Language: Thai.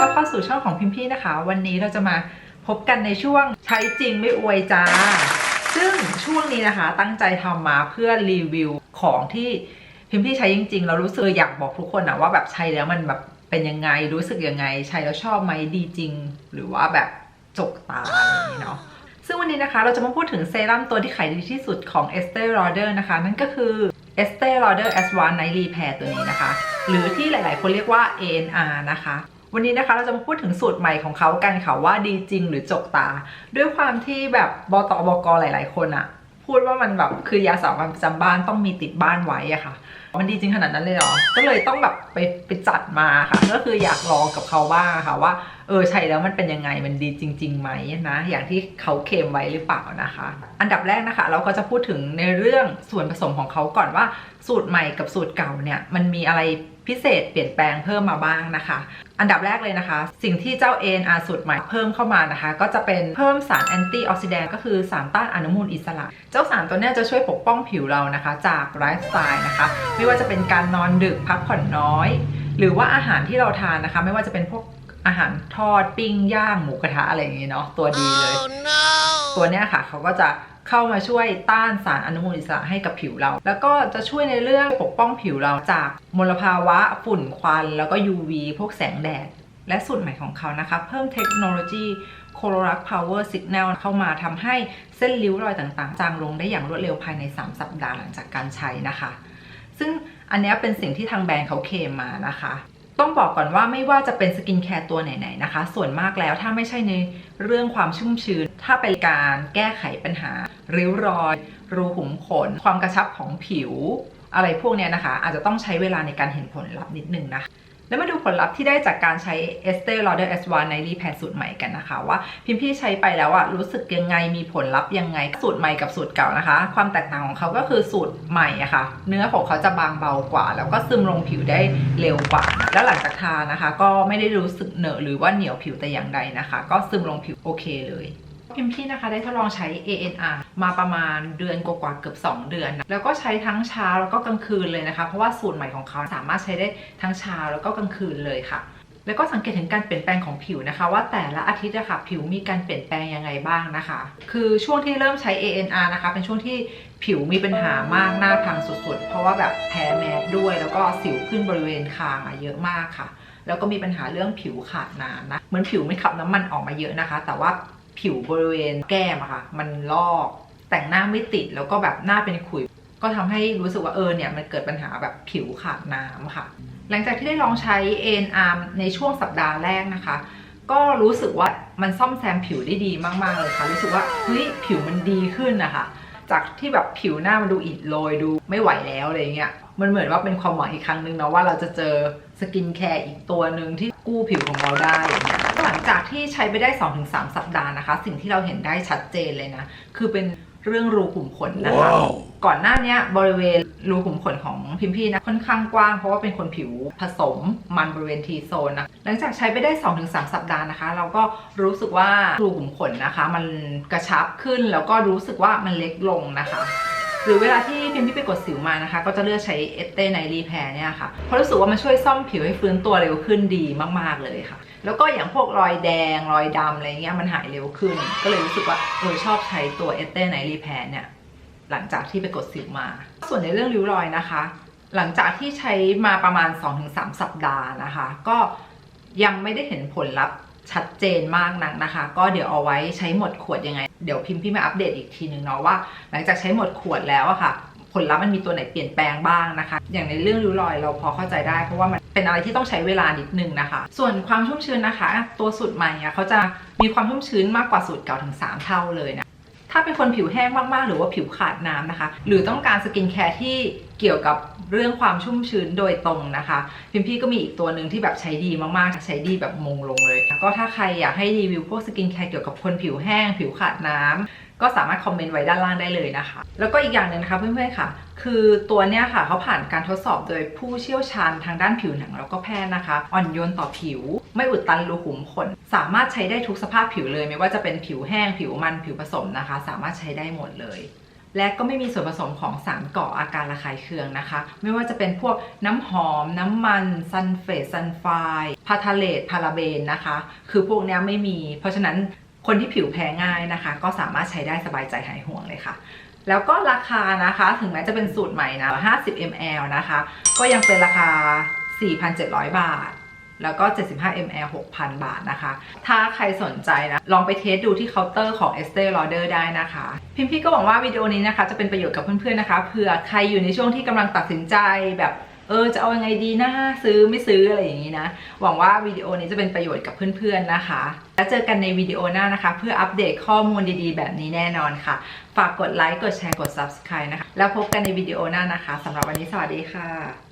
รับเข้าสู่ช่องของพิมพี่นะคะ วันนี้เราจะมาพบกันในช่วงใช้จริงไม่อวยจ้า ซึ่งช่วงนี้นะคะตั้งใจทำมาเพื่อรีวิวของที่พิมพี่ใช้จริงๆ เรารู้สึกอยากบอกทุกคนนะว่าแบบใช้แล้วมันแบบเป็นยังไงรู้สึกยังไง ใช้แล้วชอบไหมดีจริง หรือว่าแบบจกตาอะไรอย่างนี้เนาะซึ่งวันนี้นะคะเราจะมาพูดถึงเซรั่มตัวที่ขายดีที่สุดของ Estee Lauder นะคะ นั่นก็คือ Estee Lauder Advanced Night Repair ตัวนี้นะคะ หรือที่หลายๆ คนเรียกว่า ANR นะคะ วันนี้นะคะเราจะมาพูดถึงสูตรใหม่ของเขากันค่ะว่าดีจริงหรือจกตา ด้วยความที่แบบบตบกหลาย ๆ คนอะพูดว่ามันแบบคือยาสามัญประจำบ้านต้องมีติดบ้านไว้อะค่ะ มันดีจริงขนาดนั้นเลยเหรอ ก็เลยต้องแบบไปไปจัดมาค่ะ ก็คืออยากลองกับเขาบ้างค่ะว่า เออใช้แล้วมันเป็นยังไงมันดีจริงๆไหมนะ อย่างที่เขาเคมไว้หรือเปล่านะคะ อันดับแรกนะคะ เราก็จะพูดถึงในเรื่องส่วนผสมของเขาก่อนว่า สูตรใหม่กับสูตรเก่าเนี่ยมันมีอะไร พิเศษเปลี่ยนแปลงเพิ่มมาบ้างนะคะ อันดับแรกเลยนะคะ สิ่งที่เจ้า ANR สูตรใหม่เพิ่มเข้ามานะคะ ก็จะเป็นเพิ่มสารแอนตี้ออกซิแดนต์ก็คือสารต้านอนุมูลอิสระ เจ้าสารตัวเนี้ยจะช่วยปกป้องผิวเรานะคะ จากไลฟ์สไตล์นะคะ ไม่ว่าจะเป็นการนอนดึกพักผ่อนน้อย หรือว่าอาหารที่เราทานนะคะ ไม่ว่าจะเป็นพวกอาหารทอดปิ้งย่างหมูกระทะอะไรอย่างเงี้ยเนาะตัวดีเลยตัวเนี้ยค่ะเขาก็จะ เข้ามาช่วยต้านสารอนุมูลอิสระให้กับผิวเรา แล้วก็จะช่วยในเรื่องปกป้องผิวเราจากมลภาวะฝุ่นควัน แล้วก็ UV พวกแสงแดด และสูตรใหม่ของเขานะคะ เพิ่มเทคโนโลยี c o l o r a c Power Signal เข้ามาทำให้เส้นริ้วรอยต่างๆ จางลงได้อย่างรวดเร็วภายใน 3 สัปดาห์หลังจากการใช้นะคะ ซึ่งอันนี้เป็นสิ่งที่ทางแบรนด์เขาเคมมานะคะ ต้องบอกก่อนว่าไม่ว่าจะเป็นสกินแคร์ตัวไหนๆนะคะ ส่วนมากแล้วถ้าไม่ใช่ในเรื่องความชุ่มชื้น ถ้าเป็นการแก้ไขปัญหา ริ้วรอย รูขุมขน ความกระชับของผิว อะไรพวกเนี้ยนะคะ อาจจะต้องใช้เวลาในการเห็นผลลัพธ์นิดนึงนะคะ แล้วมาดูผลลัพธ์ที่ได้จากการใช้ Estee Lauder S1 ในรีแพรสูตรใหม่กันนะคะ ว่าพิมพ์พี่ใช้ไปแล้วอะรู้สึกยังไงมีผลลัพธ์ยังไงสูตรใหม่กับสูตรเก่านะคะ ความแตกต่างของเขาก็คือสูตรใหม่อะค่ะ เนื้อของเขาจะบางเบากว่า แล้วก็ซึมลงผิวได้เร็วกว่า แล้วหลังจากทานะคะ ก็ไม่ได้รู้สึกเหนอะหรือว่าเหนียวผิวแต่อย่างใดนะคะ ก็ซึมลงผิวโอเคเลย พิมพ์พี่นะคะได้ทดลองใช้ ANR มาประมาณเดือนกว่าๆเกือบ 2 เดือนนะแล้วก็ใช้ทั้งเช้าแล้วก็กลางคืนเลยนะคะ เพราะว่าสูตรใหม่ของเขาสามารถใช้ได้ทั้งเช้าแล้วก็กลางคืนเลยค่ะ แล้วก็สังเกตถึงการเปลี่ยนแปลงของผิวนะคะ ว่าแต่ละอาทิตย์อะค่ะผิวมีการเปลี่ยนแปลงยังไงบ้างนะคะ คือช่วงที่เริ่มใช้ ANR นะคะ เป็นช่วงที่ผิวมีปัญหามากหน้าพังสุดๆ เพราะว่าแบบแพ้แมสด้วย แล้วก็สิวขึ้นบริเวณคางอะเยอะมากค่ะ แล้วก็มีปัญหาเรื่องผิวขาดน้ำนะเหมือนผิวไม่ขับน้ำมันออกมาเยอะนะคะ แต่ว่า ผิวบริเวณแก้มอะค่ะมันลอกแต่งหน้าไม่ติดแล้วก็แบบหน้าเป็นขุย ก็ทำให้รู้สึกว่าเออเนี่ยมันเกิดปัญหาแบบผิวขาดน้ำค่ะ หลังจากที่ได้ลองใช้ ANR ในช่วงสัปดาห์แรกนะคะ ก็รู้สึกว่ามันซ่อมแซมผิวได้ดีมากๆเลยค่ะ รู้สึกว่าเฮ้ยผิวมันดีขึ้นนะคะจากที่แบบผิวหน้ามันดูอิดโรยดูไม่ไหวแล้วอะไรเงี้ยมันเหมือนว่าเป็นความหวังอีกครั้งนึงเนาะว่าเราจะเจอสกินแคร์อีกตัวหนึ่งที่กู้ผิวของเราได้อย่างเงี้ย จากที่ใช้ไปได้ 2-3 สัปดาห์นะคะ สิ่งที่เราเห็นได้ชัดเจนเลยนะ คือเป็นเรื่องรูขุมขนนะคะก่อนหน้าเนี้ยบริเวณรูขุมขนของพิมพี่นะค่อนข้างกว้างเพราะว่าเป็นคนผิวผสมมันบริเวณทีโซนนะหลังจากใช้ไปได้ 2-3 สัปดาห์นะคะ เราก็รู้สึกว่ารูขุมขนนะคะ มันกระชับขึ้นแล้วก็รู้สึกว่ามันเล็กลงนะคะ หรือเวลาที่พิมพี่ไปกดสิวมานะคะ ก็จะเลือกใช้เอสเต้ไนรีแพร์เนี่ยค่ะเพราะรู้สึกว่ามันช่วยซ่อมผิวให้ฟื้นตัวเร็วขึ้นดีมากๆเลยค่ะ แล้วก็อย่างพวกรอยแดงรอยดำอะไรเงี้ยมันหายเร็วขึ้น ก็เลยรู้สึกว่าเออชอบใช้ตัวเอสเต้ไนรีแพร์เนี่ยหลังจากที่ไปกดสิวมา ส่วนในเรื่องริ้วรอยนะคะ หลังจากที่ใช้มาประมาณ 2-3 สัปดาห์นะคะ ก็ยังไม่ได้เห็นผลลัพธ์ ชัดเจนมากนักนะคะ ก็เดี๋ยวเอาไว้ใช้หมดขวดยังไง เดี๋ยวพิมพ์พี่มาอัปเดตอีกทีนึงเนาะว่า หลังจากใช้หมดขวดแล้วอะค่ะ ผลลัพธ์มันมีตัวไหนเปลี่ยนแปลงบ้างนะคะ อย่างในเรื่องริ้วรอยเราพอเข้าใจได้ เพราะว่ามันเป็นอะไรที่ต้องใช้เวลานิดนึงนะคะ ส่วนความชุ่มชื้นนะคะ ตัวสูตรใหม่เขาจะมีความชุ่มชื้นมากกว่าสูตรเก่าถึง 3 เท่าเลยนะ ถ้าเป็นคนผิวแห้งมากๆ หรือว่าผิวขาดน้ำนะคะ หรือต้องการสกินแคร์ที่เกี่ยวกับเรื่องความชุ่มชื้นโดยตรงนะคะ พิมพี่ก็มีอีกตัวหนึ่งที่แบบใช้ดีมากๆ ใช้ดีแบบมงลงเลย ก็ถ้าใครอยากให้รีวิวพวกสกินแคร์เกี่ยวกับคนผิวแห้ง ผิวขาดน้ำ ก็สามารถคอมเมนต์ไว้ด้านล่างได้เลยนะคะ แล้วก็อีกอย่างหนึ่งนะคะเพื่อนๆค่ะ คือตัวเนี้ยค่ะเขาผ่านการทดสอบโดยผู้เชี่ยวชาญทางด้านผิวหนังแล้วก็แพทย์นะคะ อ่อนโยนต่อผิว ไม่อุดตันรูขุมขนสามารถใช้ได้ทุกสภาพผิวเลย ไม่ว่าจะเป็นผิวแห้งผิวมันผิวผสมนะคะ สามารถใช้ได้หมดเลยและก็ไม่มีส่วนผสมของสารก่ออาการระคายเคืองนะคะ ไม่ว่าจะเป็นพวกน้ำหอม น้ำมันซันเฟตซันไฟพาทาเลตพาราเบนนะคะ คือพวกนี้ไม่มี เพราะฉะนั้น คนที่ผิวแพ้ง่ายนะคะ ก็สามารถใช้ได้สบายใจหายห่วงเลยค่ะ แล้วก็ราคานะคะถึงแม้จะเป็นสูตรใหม่นะ 50 ml นะคะ ก็ยังเป็นราคา 4,700 บาท แล้วก็ 75 ml 6,000 บาทนะคะ ถ้าใครสนใจนะ ลองไปเทสดูที่เคาน์เตอร์ของ Estee Lauder ได้นะคะ พิมพี่ก็หวังว่าวิดีโอนี้นะคะ จะเป็นประโยชน์กับเพื่อนๆนะคะเผื่อใครอยู่ในช่วงที่กำลังตัดสินใจแบบ เออจะเอายังไงดีนะซื้อไม่ซื้ออะไรอย่างนี้นะ หวังว่าวิดีโอนี้จะเป็นประโยชน์กับเพื่อนๆนะคะ แล้วเจอกันในวิดีโอหน้านะคะ เพื่ออัปเดตข้อมูลดีๆ แบบนี้แน่นอนค่ะ ฝากกดไลค์กดแชร์กด subscribe นะคะ แล้วพบกันในวิดีโอหน้านะคะสำหรับวันนี้สวัสดีค่ะ